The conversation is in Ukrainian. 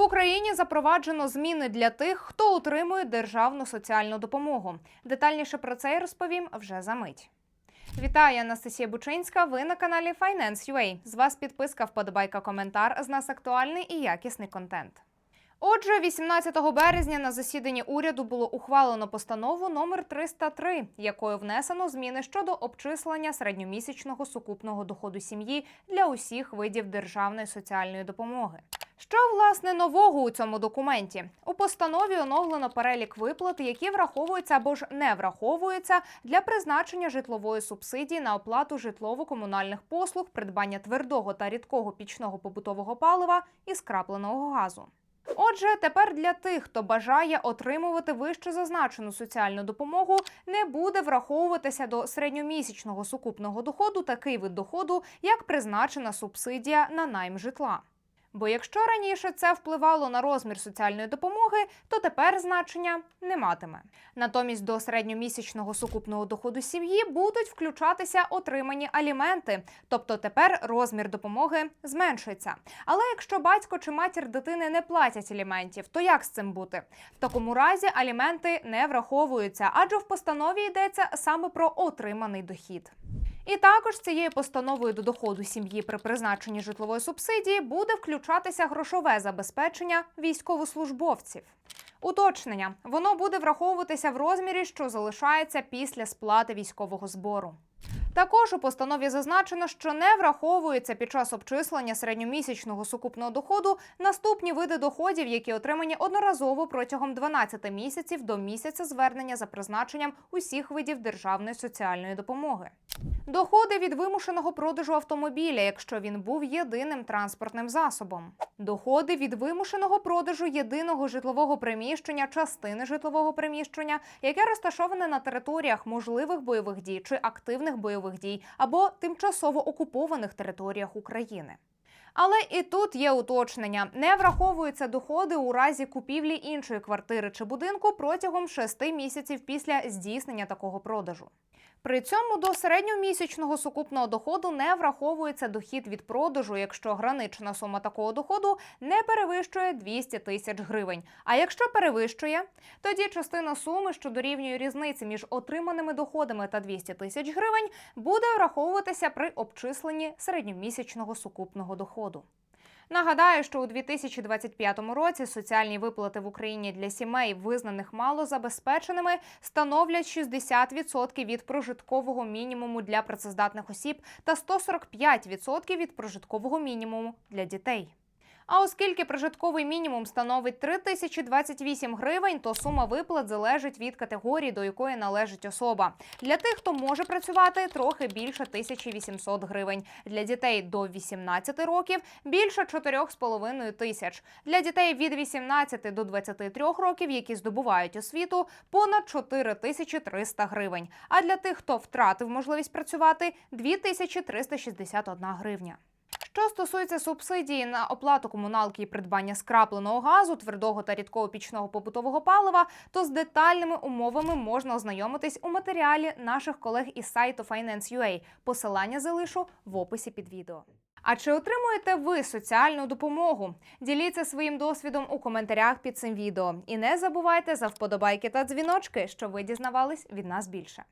В Україні запроваджено зміни для тих, хто отримує державну соціальну допомогу. Детальніше про це я розповім вже за мить. Вітаю, Анастасія Бучинська. Ви на каналі Finance.ua. З вас підписка, вподобайка, коментар. З нас актуальний і якісний контент. Отже, 18 березня на засіданні уряду було ухвалено постанову номер 303, якою внесено зміни щодо обчислення середньомісячного сукупного доходу сім'ї для усіх видів державної соціальної допомоги. Що власне нового у цьому документі? У постанові оновлено перелік виплат, які враховуються або ж не враховуються для призначення житлової субсидії на оплату житлово-комунальних послуг, придбання твердого та рідкого пічного побутового палива і скрапленого газу. Отже, тепер для тих, хто бажає отримувати вище зазначену соціальну допомогу, не буде враховуватися до середньомісячного сукупного доходу такий вид доходу, як призначена субсидія на найм житла. Бо якщо раніше це впливало на розмір соціальної допомоги, то тепер значення не матиме. Натомість до середньомісячного сукупного доходу сім'ї будуть включатися отримані аліменти, тобто тепер розмір допомоги зменшується. Але якщо батько чи матір дитини не платять аліментів, то як з цим бути? В такому разі аліменти не враховуються, адже в постанові йдеться саме про отриманий дохід. І також цією постановою до доходу сім'ї при призначенні житлової субсидії буде включатися грошове забезпечення військовослужбовців. Уточнення воно буде враховуватися в розмірі, що залишається після сплати військового збору. Також у постанові зазначено, що не враховується під час обчислення середньомісячного сукупного доходу наступні види доходів, які отримані одноразово протягом 12 місяців до місяця звернення за призначенням усіх видів державної соціальної допомоги. Доходи від вимушеного продажу автомобіля, якщо він був єдиним транспортним засобом. Доходи від вимушеного продажу єдиного житлового приміщення, частини житлового приміщення, яке розташоване на територіях можливих бойових дій чи активних бойових дій або тимчасово окупованих територіях України. Але і тут є уточнення: не враховуються доходи у разі купівлі іншої квартири чи будинку протягом 6 місяців після здійснення такого продажу. При цьому до середньомісячного сукупного доходу не враховується дохід від продажу, якщо гранична сума такого доходу не перевищує 200 тисяч гривень. А якщо перевищує, тоді частина суми, що дорівнює різниці між отриманими доходами та 200 тисяч гривень, буде враховуватися при обчисленні середньомісячного сукупного доходу. Нагадаю, що у 2025 році соціальні виплати в Україні для сімей, визнаних малозабезпеченими, становлять 60% від прожиткового мінімуму для працездатних осіб та 145% від прожиткового мінімуму для дітей. А оскільки прожитковий мінімум становить 3028 гривень, то сума виплат залежить від категорії, до якої належить особа. Для тих, хто може працювати, трохи більше 1800 гривень. Для дітей до 18 років більше 4,5 тисяч. Для дітей від 18 до 23 років, які здобувають освіту, понад 4300 гривень. А для тих, хто втратив можливість працювати, 2361 гривня. Що стосується субсидії на оплату комуналки і придбання скрапленого газу, твердого та рідкого пічного побутового палива, то з детальними умовами можна ознайомитись у матеріалі наших колег із сайту Finance.ua. Посилання залишу в описі під відео. А чи отримуєте ви соціальну допомогу? Діліться своїм досвідом у коментарях під цим відео. І не забувайте за вподобайки та дзвіночки, щоб ви дізнавались від нас більше.